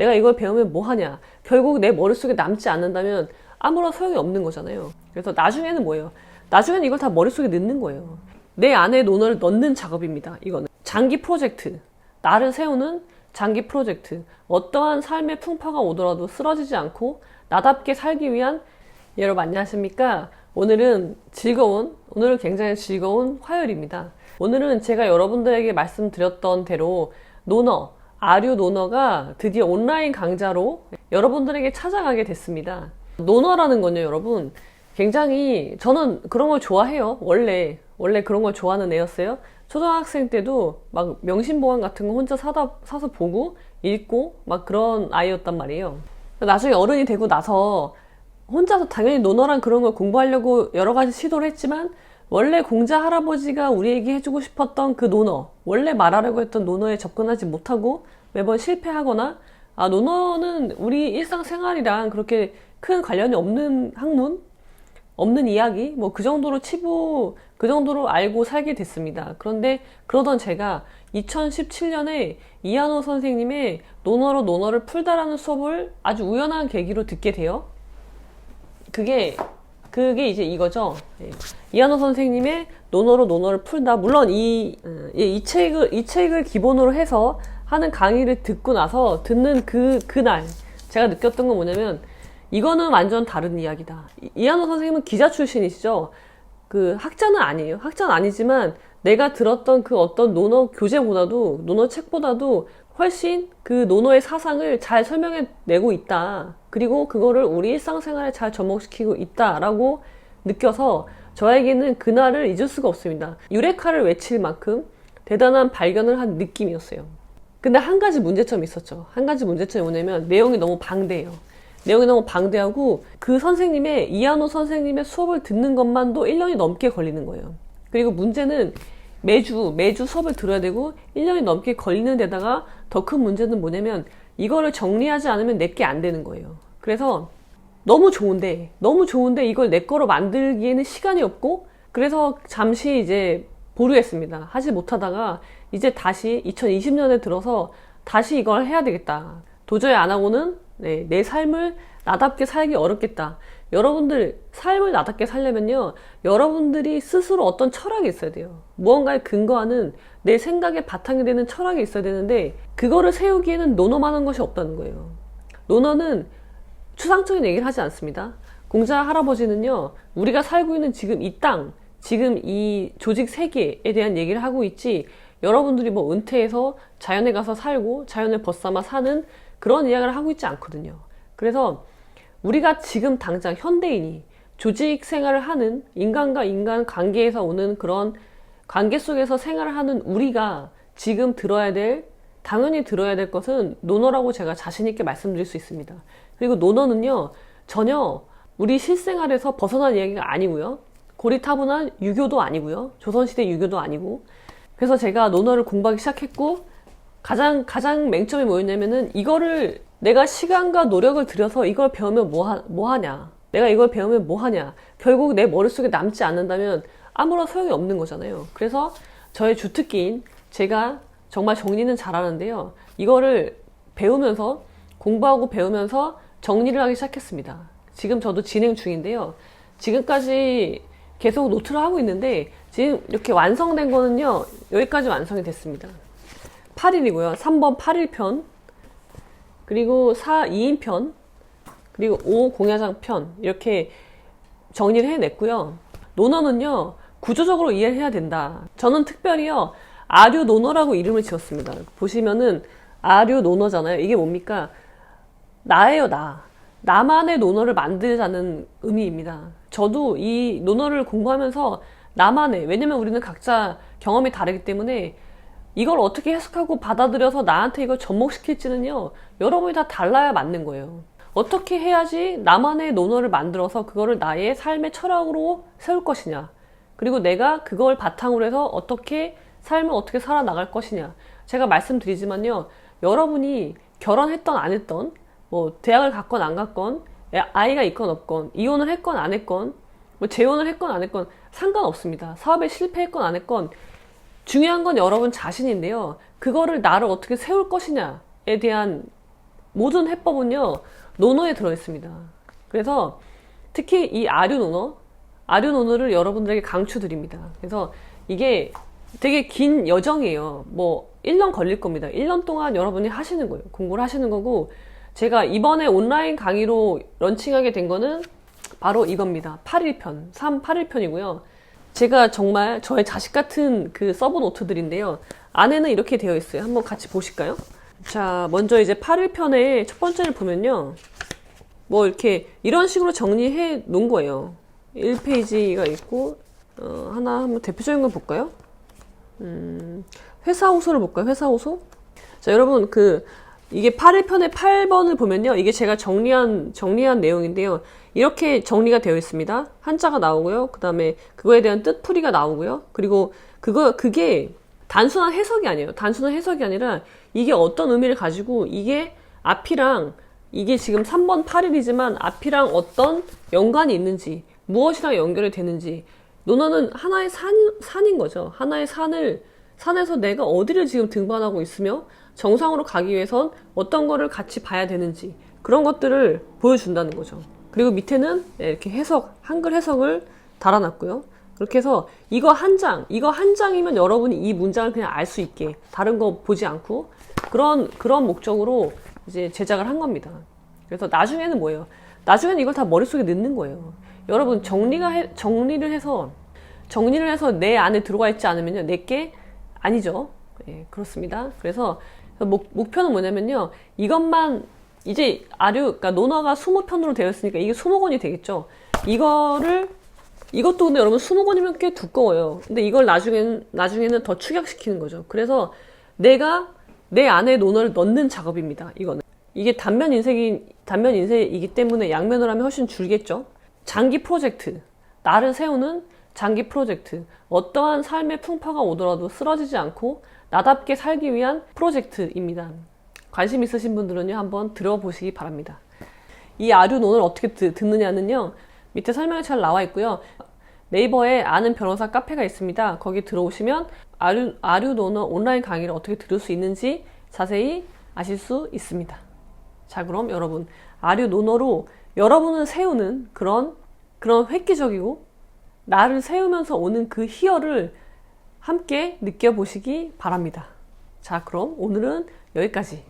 내가 이걸 배우면 뭐 하냐? 결국 내 머릿속에 남지 않는다면 아무런 소용이 없는 거잖아요. 그래서 나중에는 뭐예요? 나중에는 이걸 다 머릿속에 넣는 거예요. 내 안에 논어를 넣는 작업입니다. 이거는. 장기 프로젝트. 나를 세우는 장기 프로젝트. 어떠한 삶의 풍파가 오더라도 쓰러지지 않고 나답게 살기 위한 여러분 안녕하십니까? 오늘은 즐거운, 오늘은 굉장히 즐거운 화요일입니다. 오늘은 제가 여러분들에게 말씀드렸던 대로 논어, 아류 논어가 드디어 온라인 강좌로 여러분들에게 찾아가게 됐습니다. 논어라는 건요, 여러분. 굉장히, 저는 그런 걸 좋아해요. 원래, 원래 그런 걸 좋아하는 애였어요. 초등학생 때도 막 명심보안 같은 거 혼자 사다, 사서 보고, 읽고, 막 그런 아이였단 말이에요. 나중에 어른이 되고 나서 혼자서 당연히 논어랑 그런 걸 공부하려고 여러 가지 시도를 했지만, 원래 공자 할아버지가 우리에게 해주고 싶었던 그 논어, 원래 말하려고 했던 논어에 접근하지 못하고 매번 실패하거나, 아, 논어는 우리 일상생활이랑 그렇게 큰 관련이 없는 학문? 없는 이야기? 뭐 그 정도로 치부, 그 정도로 알고 살게 됐습니다. 그런데 그러던 제가 2017년에 이한호 선생님의 논어로 논어를 풀다라는 수업을 아주 우연한 계기로 듣게 돼요. 그게 그게 이제 이거죠. 예. 이한호 선생님의 논어로 논어를 풀다. 물론 이, 어, 예, 이 책을, 이 책을 기본으로 해서 하는 강의를 듣고 나서 듣는 그, 그날 제가 느꼈던 건 뭐냐면 이거는 완전 다른 이야기다. 이- 이한호 선생님은 기자 출신이시죠. 그 학자는 아니에요. 학자는 아니지만 내가 들었던 그 어떤 논어 교재보다도 논어 책보다도 훨씬 그 논어의 사상을 잘 설명해 내고 있다. 그리고 그거를 우리 일상생활에 잘 접목시키고 있다라고 느껴서 저에게는 그날을 잊을 수가 없습니다. 유레카를 외칠 만큼 대단한 발견을 한 느낌이었어요. 근데 한 가지 문제점이 있었죠. 한 가지 문제점이 뭐냐면 내용이 너무 방대해요. 내용이 너무 방대하고 그 선생님의 이한호 선생님의 수업을 듣는 것만도 1년이 넘게 걸리는 거예요. 그리고 문제는 매주 매주 수업을 들어야 되고 1년이 넘게 걸리는 데다가 더 큰 문제는 뭐냐면 이거를 정리하지 않으면 내게 안 되는 거예요. 그래서 너무 좋은데 너무 좋은데 이걸 내 거로 만들기에는 시간이 없고 그래서 잠시 이제 보류했습니다. 하지 못하다가 이제 다시 2020년에 들어서 다시 이걸 해야 되겠다. 도저히 안 하고는 네, 내 삶을 나답게 살기 어렵겠다. 여러분들 삶을 나답게 살려면요. 여러분들이 스스로 어떤 철학이 있어야 돼요. 무언가에 근거하는 내 생각의 바탕이 되는 철학이 있어야 되는데 그거를 세우기에는 논어만한 것이 없다는 거예요. 논어는 추상적인 얘기를 하지 않습니다. 공자 할아버지는요, 우리가 살고 있는 지금 이 땅, 지금 이 조직 세계에 대한 얘기를 하고 있지, 여러분들이 뭐 은퇴해서 자연에 가서 살고, 자연을 벗삼아 사는 그런 이야기를 하고 있지 않거든요. 그래서 우리가 지금 당장 현대인이 조직 생활을 하는 인간과 인간 관계에서 오는 그런 관계 속에서 생활을 하는 우리가 지금 들어야 될 당연히 들어야 될 것은 논어라고 제가 자신 있게 말씀드릴 수 있습니다. 그리고 논어는요 전혀 우리 실생활에서 벗어난 이야기가 아니고요. 고리타분한 유교도 아니고요. 조선시대 유교도 아니고. 그래서 제가 논어를 공부하기 시작했고 가장 가장 맹점이 뭐였냐면은 이거를 내가 시간과 노력을 들여서 이걸 배우면 뭐, 하, 뭐 하냐. 내가 이걸 배우면 뭐 하냐. 결국 내 머릿속에 남지 않는다면 아무런 소용이 없는 거잖아요. 그래서 저의 주특기인 제가 정말 정리는 잘하는데요. 이거를 배우면서 공부하고 배우면서 정리를 하기 시작했습니다 지금 저도 진행 중인데요 지금까지 계속 노트를 하고 있는데 지금 이렇게 완성된 거는요 여기까지 완성이 됐습니다 8일이고요. 3번 8일 편, 그리고 4 2인 편, 그리고 5 공야장 편 이렇게 정리를 해냈고요. 논어는요 구조적으로 이해를 해야 된다. 저는 특별히요 아류 논어라고 이름을 지었습니다. 보시면은 아류 논어잖아요. 이게 뭡니까? 나예요 나. 나만의 논어를 만들자는 의미입니다. 저도 이 논어를 공부하면서 나만의 왜냐면 우리는 각자 경험이 다르기 때문에 이걸 어떻게 해석하고 받아들여서 나한테 이걸 접목시킬지는요, 여러분이 다 달라야 맞는 거예요. 어떻게 해야지 나만의 논어를 만들어서 그거를 나의 삶의 철학으로 세울 것이냐. 그리고 내가 그걸 바탕으로 해서 어떻게 삶을 어떻게 살아나갈 것이냐. 제가 말씀드리지만요, 여러분이 결혼했던 안 했던, 뭐, 대학을 갔건 안 갔건, 아이가 있건 없건, 이혼을 했건 안 했건, 뭐, 재혼을 했건 안 했건, 상관없습니다. 사업에 실패했건 안 했건, 중요한 건 여러분 자신인데요. 그거를 나를 어떻게 세울 것이냐에 대한 모든 해법은요 논어에 들어 있습니다. 그래서 특히 이 아류 논어, 아류 논어를 여러분들에게 강추드립니다. 그래서 이게 되게 긴 여정이에요. 뭐 1년 걸릴 겁니다. 1년 동안 여러분이 하시는 거예요. 공부를 하시는 거고 제가 이번에 온라인 강의로 런칭하게 된 거는 바로 이겁니다. 8일편, 3, 8일편이고요. 제가 정말 저의 자식 같은 그 서브 노트들인데요. 안에는 이렇게 되어 있어요. 한번 같이 보실까요? 자, 먼저 이제 8일편의 첫 번째를 보면요. 뭐 이렇게 이런 식으로 정리해 놓은 거예요. 1페이지가 있고, 어, 하나 한번 대표적인 걸 볼까요? 음, 회사 호소를 볼까요? 회사 호소? 자, 여러분, 그, 이게 8일편의 8번을 보면요. 이게 제가 정리한, 정리한 내용인데요. 이렇게 정리가 되어 있습니다. 한자가 나오고요. 그 다음에 그거에 대한 뜻풀이가 나오고요. 그리고 그거, 그게 단순한 해석이 아니에요. 단순한 해석이 아니라 이게 어떤 의미를 가지고 이게 앞이랑 이게 지금 3번 8일이지만 앞이랑 어떤 연관이 있는지 무엇이랑 연결이 되는지 논어는 하나의 산, 산인 거죠. 하나의 산을 산에서 내가 어디를 지금 등반하고 있으며 정상으로 가기 위해선 어떤 거를 같이 봐야 되는지 그런 것들을 보여준다는 거죠. 그리고 밑에는 네, 이렇게 해석, 한글 해석을 달아놨고요. 그렇게 해서 이거 한 장, 이거 한 장이면 여러분이 이 문장을 그냥 알 수 있게 다른 거 보지 않고 그런 그런 목적으로 이제 제작을 한 겁니다. 그래서 나중에는 뭐예요? 나중에는 이걸 다 머릿속에 넣는 거예요. 여러분 정리가 해, 정리를 해서 정리를 해서 내 안에 들어가 있지 않으면요 내게 아니죠. 예, 그렇습니다. 그래서 목, 목표는 뭐냐면요 이것만 이제 아류 그러니까 논어가 20편으로 되어 있으니까 이게 20권이 되겠죠. 이거를 이것도 근데 여러분 20권이면 꽤 두꺼워요. 근데 이걸 나중에는 나중에는 더 축약시키는 거죠. 그래서 내가 내 안에 논어를 넣는 작업입니다. 이거는 이게 단면 인쇄기 단면 인쇄이기 때문에 양면으로 하면 훨씬 줄겠죠. 장기 프로젝트 나를 세우는 장기 프로젝트 어떠한 삶의 풍파가 오더라도 쓰러지지 않고 나답게 살기 위한 프로젝트입니다. 관심 있으신 분들은요 한번 들어보시기 바랍니다. 이 아류논을 어떻게 듣, 듣느냐는요 밑에 설명이 잘 나와 있고요. 네이버에 아는 변호사 카페가 있습니다. 거기 들어오시면 아류, 아류논어 온라인 강의를 어떻게 들을 수 있는지 자세히 아실 수 있습니다. 자, 그럼 여러분, 아류논어로 여러분을 세우는 그런, 그런 획기적이고 나를 세우면서 오는 그 희열을 함께 느껴보시기 바랍니다. 자, 그럼 오늘은 여기까지.